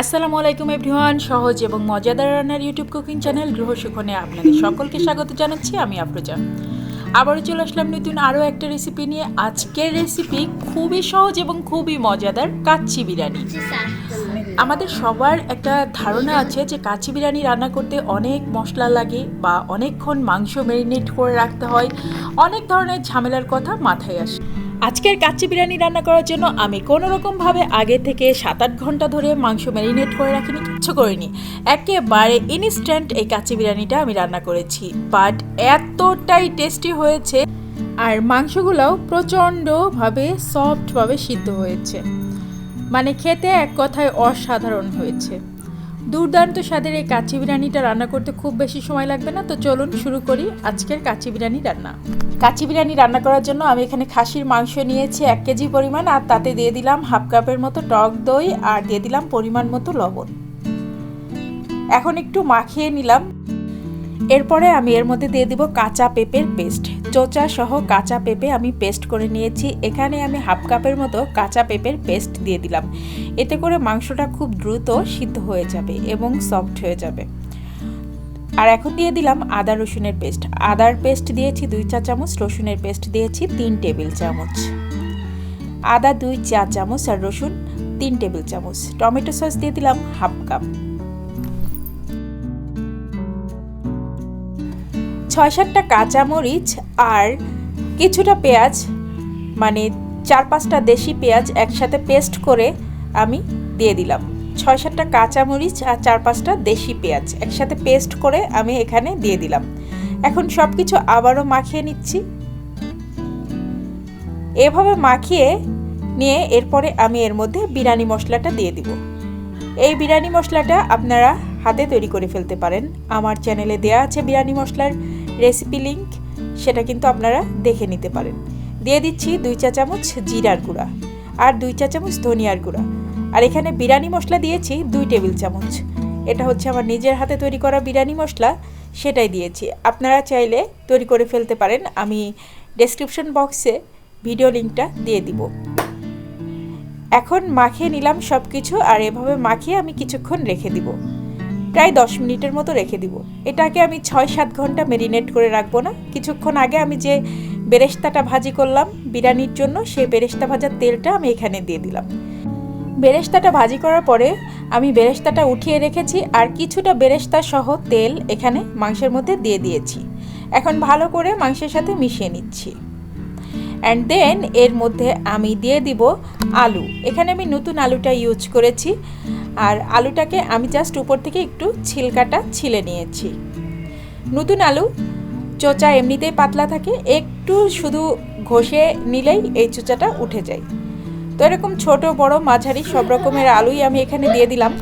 আসসালামু আলাইকুম এভরিওয়ান, সহজ এবং মজাদার রান্নার ইউটিউব কুকিং চ্যানেল গৃহ সুখনে আপনাদের সকলকে স্বাগত জানাচ্ছি, আমি আফরোজা। আবারও চলে আসলাম নতুন আরও একটা রেসিপি নিয়ে। আজকের রেসিপি খুবই সহজ এবং খুবই মজাদার কাচ্চি বিরিয়ানি। আমাদের সবার একটা ধারণা আছে যে কাচ্চি বিরিয়ানি রান্না করতে অনেক মশলা লাগে বা অনেকক্ষণ মাংস ম্যারিনেট করে রাখতে হয়। অনেক ধরনের ঝামেলার কথা মাথায় আসে। আজকের কাচ্চি বিরিয়ানি রান্না করার জন্য আমি কোনো রকমভাবে আগে থেকে সাত আট ঘণ্টা ধরে মাংস ম্যারিনেট করে রাখিনি, কিচ্ছু করিনি। একেবারে ইনস্ট্যান্ট এই কাচ্চি বিরিয়ানিটা আমি রান্না করেছি। বাট এতটাই টেস্টি হয়েছে আর মাংসগুলোও প্রচণ্ডভাবে সফটভাবে সিদ্ধ হয়েছে। মানে খেতে এক কথায় অসাধারণ হয়েছে। দুর্দান্ত স্বাদের এই কাচি বিরিয়ানিটা রান্না করতে খুব বেশি সময় লাগবে না, তো চলুন শুরু করি আজকের কাচি বিরিয়ানি রান্না। কাচি বিরিয়ানি রান্না করার জন্য আমি এখানে খাসির মাংস নিয়েছি এক কেজি পরিমাণ, আর তাতে দিয়ে দিলাম হাফ কাপের মতো টক দই, আর দিয়ে দিলাম পরিমাণ মতো লবণ। এখন একটু মাখিয়ে নিলাম। এরপরে আমি এর মধ্যে দিয়ে দিব কাঁচা পেঁপের পেস্ট। চোচা সহ কাঁচা পেঁপে আমি পেস্ট করে নিয়েছি। এখানে আমি হাফ কাপের মতো কাঁচা পেঁপের পেস্ট দিয়ে দিলাম। এতে করে মাংসটা খুব দ্রুত সিদ্ধ হয়ে যাবে এবং সফট হয়ে যাবে। আর এখন দিয়ে দিলাম আদা রসুনের পেস্ট। আদার পেস্ট দিয়েছি দুই চা চামচ, রসুনের পেস্ট দিয়েছি তিন টেবিল চামচ। আদা দুই চা চামচ আর রসুন তিন টেবিল চামচ। টমেটো সস দিয়ে দিলাম হাফ কাপ। ছয় সাতটা কাঁচামরিচ আর কিছুটা পেঁয়াজ মানে চার পাঁচটা দেশি পেঁয়াজ একসাথে পেস্ট করে আমি দিয়ে দিলাম। ছয় সাতটা কাঁচামরিচ আর চার পাঁচটা দেশি পেঁয়াজ একসাথে পেস্ট করে আমি এখানে দিয়ে দিলাম। এখন সব কিছু আবারও মাখিয়ে নিচ্ছি। এভাবে মাখিয়ে নিয়ে এরপরে আমি এর মধ্যে বিরিয়ানি মশলাটা দিয়ে দিব। এই বিরিয়ানি মশলাটা আপনারা হাতে তৈরি করে ফেলতে পারেন। আমার চ্যানেলে দেওয়া আছে বিরিয়ানি মশলার রেসিপি লিঙ্ক সেটা কিন্তু আপনারা দেখে নিতে পারেন। দিয়ে দিচ্ছি দুই চা চামচ জিরার গুঁড়া আর দুই চা চামচ ধনিয়ার গুঁড়া। আর এখানে বিরিয়ানি মশলা দিয়েছি দুই টেবিল চামচ। এটা হচ্ছে আমার নিজের হাতে তৈরি করা বিরিয়ানি মশলা, সেটাই দিয়েছি। আপনারা চাইলে তৈরি করে ফেলতে পারেন, আমি ডেসক্রিপশন বক্সে ভিডিও লিঙ্কটা দিয়ে দিব। এখন মাখিয়ে নিলাম সব কিছু আর এভাবে মাখিয়ে আমি কিছুক্ষণ রেখে দিব। প্রায় দশ মিনিটের মতো রেখে দিব। এটাকে আমি ছয় সাত ঘণ্টা মেরিনেট করে রাখব না। কিছুক্ষণ আগে আমি যে বেরেস্তাটা ভাজি করলাম বিরিয়ানির জন্য, সেই বেরেস্তা ভাজার তেলটা আমি এখানে দিয়ে দিলাম। বেরেস্তাটা ভাজি করার পরে আমি বেরেস্তাটা উঠিয়ে রেখেছি আর কিছুটা বেরেস্তা সহ তেল এখানে মাংসের মধ্যে দিয়ে দিয়েছি। এখন ভালো করে মাংসের সাথে মিশিয়ে নিচ্ছি। অ্যান্ড দেন এর মধ্যে আমি দিয়ে দিব আলু। এখানে আমি নতুন আলুটা ইউজ করেছি। আর আলুটাকে আমি জাস্ট উপর থেকে একটু ছিলকাটা ছিলে নিয়েছি। নতুন আলু, চোচা এমনিতেই পাতলা থাকে, একটু শুধু ঘষে নিলেই এই চোচাটা উঠে যায়। তো এরকম ছোট, বড়, মাঝারি সব রকমের আলুই আমি এখানে দিয়ে দিলাম।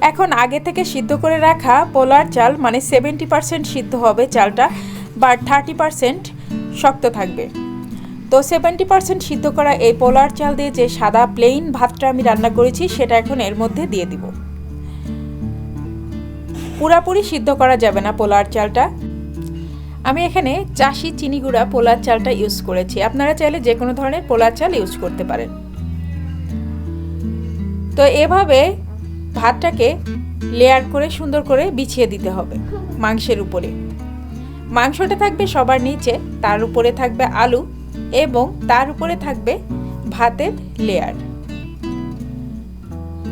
এখন আগে থেকে সিদ্ধ করে রাখা পোলার চাল মানে সেভেন্টি পার্সেন্ট সিদ্ধ হবে চালটা বা থার্টি পার্সেন্ট শক্ত থাকবে। তো সেভেন্টি পার্সেন্ট সিদ্ধ করা এই পোলার চাল দিয়ে যে সাদা প্লেন ভাতটা আমি রান্না করেছি, সেটা এখন এর মধ্যে দিয়ে দিব। পুরাপুরি সিদ্ধ করা যাবে না পোলার চালটা। আমি এখানে চাষি চিনি গুঁড়া পোলার চালটা ইউজ করেছি। আপনারা চাইলে যে কোনো ধরনের পোলার চাল ইউজ করতে পারেন। তো এভাবে ভাতটাকে লেয়ার করে সুন্দর করে বিছিয়ে দিতে হবে মাংসের উপরে। মাংসটা থাকবে সবার নিচে, তার উপরে থাকবে আলু এবং তার উপরে থাকবে ভাতের লেয়ার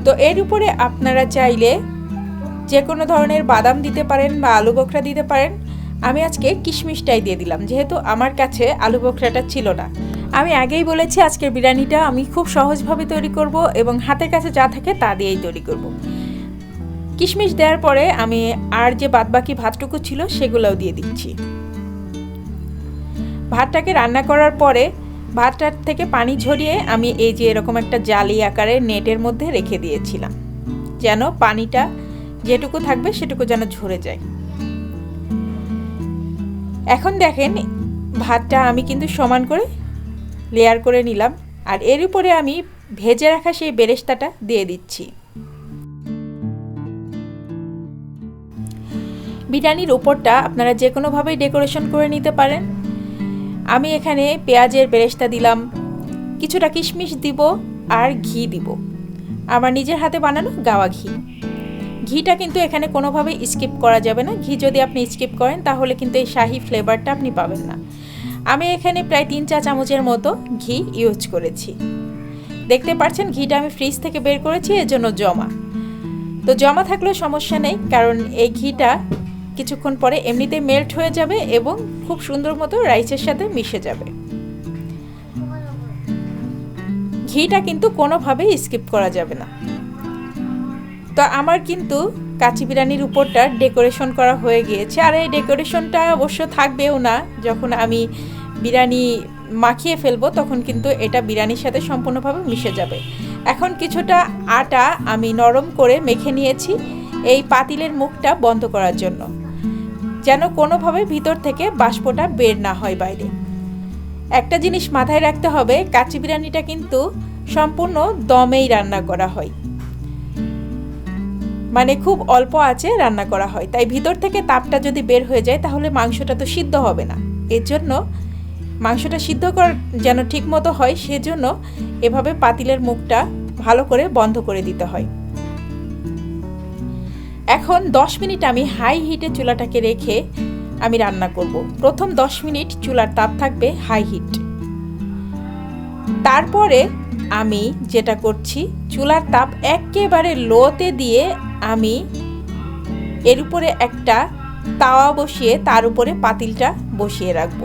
তো এর উপরে আপনারা চাইলে যে কোনো ধরনের বাদাম দিতে পারেন বা আলু বোখরা দিতে পারেন। আমি আজকে কিশমিশটাই দিয়ে দিলাম, যেহেতু আমার কাছে আলু বোখরাটা ছিল না। আমি আগেই বলেছি আজকের বিরিয়ানিটা আমি খুব সহজভাবে তৈরি করব এবং হাতের কাছে যা থাকে তা দিয়েই তৈরি করব। কিশমিশ দেওয়ার পরে আমি আর যে বাদবাকি ভাতটুকু ছিল সেগুলোও দিয়ে দিচ্ছি। ভাতটাকে রান্না করার পরে ভাতটার থেকে পানি ঝরিয়ে আমি এই যে এরকম একটা জালি আকারে নেটের মধ্যে রেখে দিয়েছিলাম। যেন পানিটা যেটুকু থাকবে সেটুকু যেন ঝরে যায়। এখন দেখেন ভাতটা আমি কিন্তু সমান করে লেয়ার করে নিলাম আর এর উপরে আমি ভেজে রাখা সেই বেরেস্তাটা দিয়ে দিচ্ছি। বিরিয়ানির উপরটা আপনারা যে কোনোভাবেই ডেকোরেশন করে নিতে পারেন। আমি এখানে পেঁয়াজের বেরেস্তা দিলাম, কিছুটা কিশমিশ দিব আর ঘি দিব। আমার নিজের হাতে বানানো গাওয়া ঘি। ঘিটা কিন্তু এখানে কোনোভাবেই স্কিপ করা যাবে না। ঘি যদি আপনি স্কিপ করেন, তাহলে কিন্তু এই শাহি ফ্লেভারটা আপনি পাবেন না। আমি এখানে প্রায় তিন চা চামচের মতো ঘি ইউজ করেছি। দেখতে পাচ্ছেন, ঘিটা আমি ফ্রিজ থেকে বের করেছি, এর জন্য জমা। তো জমা থাকলেও সমস্যা নেই, কারণ এই ঘিটা কিছুক্ষণ পরে এমনিতে মেল্ট হয়ে যাবে এবং খুব সুন্দর মতো রাইসের সাথে মিশে যাবে। ঘিটা কিন্তু কোনোভাবেই স্কিপ করা যাবে না। তো আমার কিন্তু কাচি বিরিয়ানির উপরটা ডেকোরেশন করা হয়ে গিয়েছে। আর এই ডেকোরেশনটা অবশ্য থাকবেও না। যখন আমি বিরিয়ানি মাখিয়ে ফেলব, তখন কিন্তু এটা বিরিয়ানির সাথে সম্পূর্ণভাবে মিশে যাবে। এখন কিছুটা আটা আমি নরম করে মেখে নিয়েছি। এই পাতিলের মুখটা বন্ধ করার জন্য। যেন কোনোভাবে ভিতর থেকে বাষ্পটা বের না হয় বাইরে। একটা জিনিস মাথায় রাখতে হবে কাচি বিরিয়ানিটা কিন্তু সম্পূর্ণ দমেই রান্না করা হয়। মানে খুব অল্প আছে রান্না করা হয়। তাই ভিতর থেকে তাপটা যদি বের হয়ে যায়, তাহলে মাংসটা তো সিদ্ধ হবে না। এর জন্য মাংসটা সিদ্ধ কর যেন ঠিক মতো হয়, সেজন্য এভাবে পাতিলের মুখটা ভালো করে বন্ধ করে দিতে হয়। এখন দশ মিনিট আমি হাই হিটে চুলাটাকে রেখে আমি রান্না করব। প্রথম দশ মিনিট চুলার তাপ থাকবে হাই হিট। তারপরে আমি যেটা করছি, চুলার তাপ একেবারে লোতে দিয়ে আমি এর উপরে একটা তাওয়া বসিয়ে তার উপরে পাতিলটা বসিয়ে রাখব।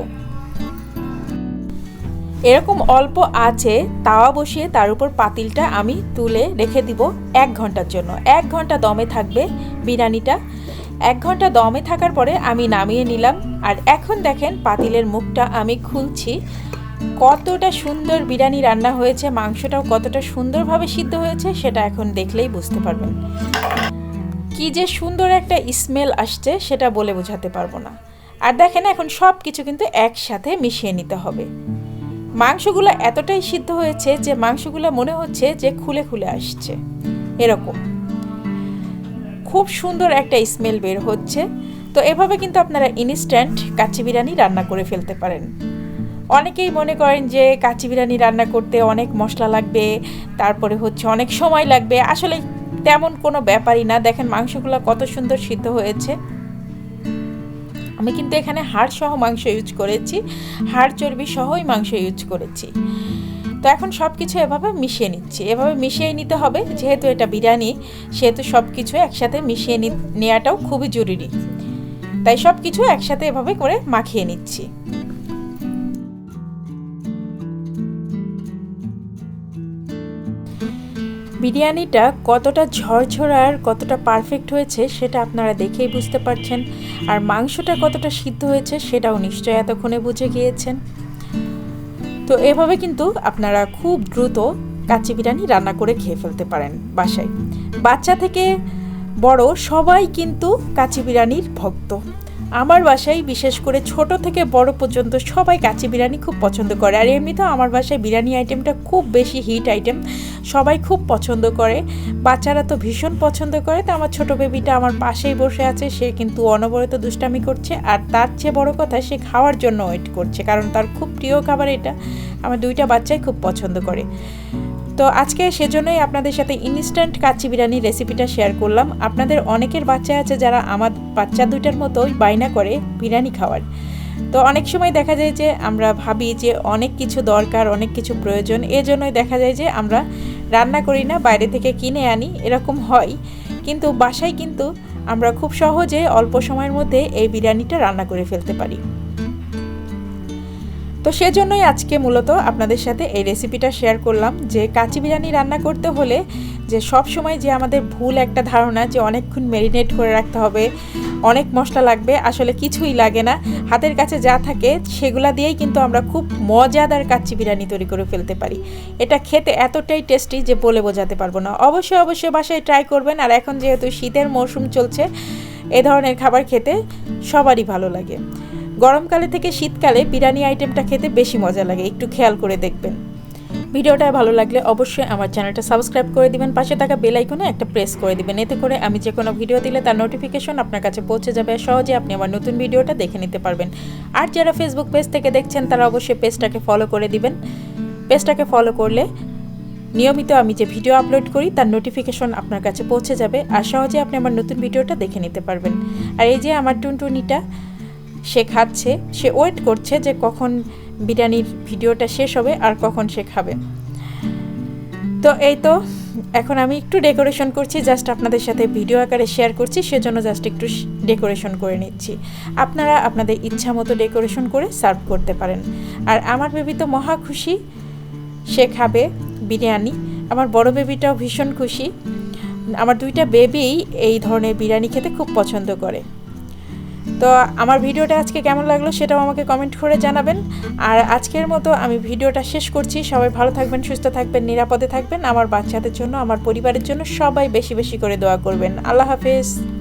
এরকম অল্প আছে, তাওয়া বসিয়ে তার উপর পাতিলটা আমি তুলে রেখে দিব এক ঘণ্টার জন্য। এক ঘণ্টা দমে থাকবে বিরিয়ানিটা। এক ঘণ্টা দমে থাকার পরে আমি নামিয়ে নিলাম। আর এখন দেখেন পাতিলের মুখটা আমি খুলছি। কতটা সুন্দর বিরিয়ানি রান্না হয়েছে, মাংসটাও কতটা সুন্দরভাবে সিদ্ধ হয়েছে, সেটা এখন দেখলেই বুঝতে পারবেন। কি যে সুন্দর একটা স্মেল আসছে, সেটা বলে বোঝাতে পারব না। আর দেখেন এখন সব কিছু কিন্তু একসাথে মিশিয়ে নিতে হবে। মাংসগুলো এতটাই সিদ্ধ হয়েছে যে মাংসগুলো মনে হচ্ছে যে খুলে খুলে আসছে। এরকম। খুব সুন্দর একটা স্মেল বের হচ্ছে। তো এভাবে কিন্তু আপনারা ইনস্ট্যান্ট কাচি বিরিয়ানি রান্না করে ফেলতে পারেন। অনেকেই মনে করেন যে কাচি বিরিয়ানি রান্না করতে অনেক মশলা লাগবে, তারপরে হচ্ছে অনেক সময় লাগবে। আসলে তেমন কোনো ব্যাপারই না। দেখেন মাংসগুলো কত সুন্দর সিদ্ধ হয়েছে। আমি কিন্তু এখানে হাড় সহ মাংস ইউজ করেছি। হাড় চর্বি সহই মাংস ইউজ করেছি। তো এখন সব কিছু এভাবে মিশিয়ে নিচ্ছি। এভাবে মিশিয়ে নিতে হবে, যেহেতু এটা বিরিয়ানি, সেহেতু সব কিছু একসাথে মিশিয়ে নেওয়াটাও খুবই জরুরি। তাই সব কিছু একসাথে এভাবে করে মাখিয়ে নিচ্ছি। বিরিয়ানিটা কতটা ঝরঝর আর কতটা পারফেক্ট হয়েছে সেটা আপনারা দেখেই বুঝতে পারছেন। আর মাংসটা কতটা সিদ্ধ হয়েছে সেটাও নিশ্চয়ই এতক্ষণে বুঝে গিয়েছেন। তো এভাবে কিন্তু আপনারা খুব দ্রুত কাচি বিরিয়ানি রান্না করে খেয়ে ফেলতে পারেন বাসায়। বাচ্চা থেকে বড় সবাই কিন্তু কাচি বিরিয়ানির ভক্ত। আমার বাসায়, বিশেষ করে ছোট থেকে বড় পর্যন্ত সবাই কাচি বিরিয়ানি খুব পছন্দ করে। আর এমনিতেও আমার বাসায় বিরিয়ানি আইটেমটা খুব বেশি হিট আইটেম। সবাই খুব পছন্দ করে। বাচ্চারা তো ভীষণ পছন্দ করে। তো আমার ছোট বেবিটা আমার পাশেই বসে আছে। সে কিন্তু অনবরত দুষ্টামি করছে। আর তার চেয়ে বড় কথা, সে খাওয়ার জন্য ওয়েট করছে। কারণ তার খুব প্রিয় খাবার এটা। আমার দুইটা বাচ্চাই খুব পছন্দ করে। তো আজকে সেজন্যই আপনাদের সাথে ইনস্ট্যান্ট কাচ্চি বিরিয়ানির রেসিপিটা শেয়ার করলাম। আপনাদের অনেকের বাচ্চা আছে যারা আমার বাচ্চা দুইটার মতোই বাইনা করে বিরিয়ানি খাওয়ার। তো অনেক সময় দেখা যায় যে আমরা ভাবি যে অনেক কিছু দরকার, অনেক কিছু প্রয়োজন, এজন্যই দেখা যায় যে আমরা রান্না করি না, বাইরে থেকে কিনে আনি, এরকম হয়। কিন্তু বাসায় কিন্তু আমরা খুব সহজে অল্প সময়ের মধ্যে এই বিরিয়ানিটা রান্না করে ফেলতে পারি। তো সেজন্যই আজকে মূলত আপনাদের সাথে এই রেসিপিটা শেয়ার করলাম, যে কাচি বিরিয়ানি রান্না করতে হলে যে সব সময় যে আমাদের ভুল একটা ধারণা যে অনেকক্ষণ ম্যারিনেট করে রাখতে হবে, অনেক মশলা লাগবে, আসলে কিছুই লাগে না। হাতের কাছে যা থাকে সেগুলা দিয়েই কিন্তু আমরা খুব মজাদার কাচ্চি বিরিয়ানি তৈরি করে ফেলতে পারি। এটা খেতে এতটাই টেস্টি যে বলে বোঝাতে পারব না। অবশ্যই অবশ্যই বাসায় ট্রাই করবেন, আর এখন যেহেতু শীতের মৌসুম চলছে, এ ধরনের খাবার খেতে সবারই ভালো লাগে। গরমকালে থেকে শীতকালে বিরিয়ানি আইটেমটা খেতে বেশি মজা লাগে, একটু খেয়াল করে দেখবেন। ভিডিওটা ভালো লাগলে অবশ্যই আমার চ্যানেলটা সাবস্ক্রাইব করে দিবেন, পাশে থাকা বেল আইকনে একটা প্রেস করে দিবেন, এতে করে আমি যে কোনো ভিডিও দিলে তার নোটিফিকেশন আপনার কাছে পৌঁছে যাবে সহজে আপনি আমার নতুন ভিডিওটা দেখে নিতে পারবেন। আর যারা ফেসবুক পেজ থেকে দেখছেন, তারা অবশ্যই পেজটাকে ফলো করে দিবেন। পেজটাকে ফলো করলে নিয়মিত আমি যে ভিডিও আপলোড করি, তার নোটিফিকেশন আপনার কাছে পৌঁছে যাবে আর সহজে আপনি আমার নতুন ভিডিওটা দেখে নিতে পারবেন। আর এই যে আমার টুনটুনিটা সে খাচ্ছে, সে ওয়েট করছে যে কখন বিরিয়ানির ভিডিওটা শেষ হবে আর কখন সে খাবে। তো এই তো, এখন আমি একটু ডেকোরেশন করছি জাস্ট আপনাদের সাথে ভিডিও আকারে শেয়ার করছি, সেজন্য জাস্ট একটু ডেকোরেশন করে নিচ্ছি। আপনারা আপনাদের ইচ্ছা মতো ডেকোরেশন করে সার্ভ করতে পারেন। আর আমার বেবি তো মহা খুশি, সে খাবে বিরিয়ানি। আমার বড় বেবিটাও ভীষণ খুশি। আমার দুইটা বেবিই এই ধরনের বিরিয়ানি খেতে খুব পছন্দ করে। তো আমার ভিডিওটা আজকে কেমন লাগল সেটাও আমাকে কমেন্ট করে জানাবেন। আর আজকের মতো আমি ভিডিওটা শেষ করছি। সবাই ভালো থাকবেন, সুস্থ থাকবেন, নিরাপদে থাকবেন। আমার বাচ্চাদের জন্য, আমার পরিবারের জন্য সবাই বেশি বেশি করে দোয়া করবেন। আল্লাহ হাফেজ।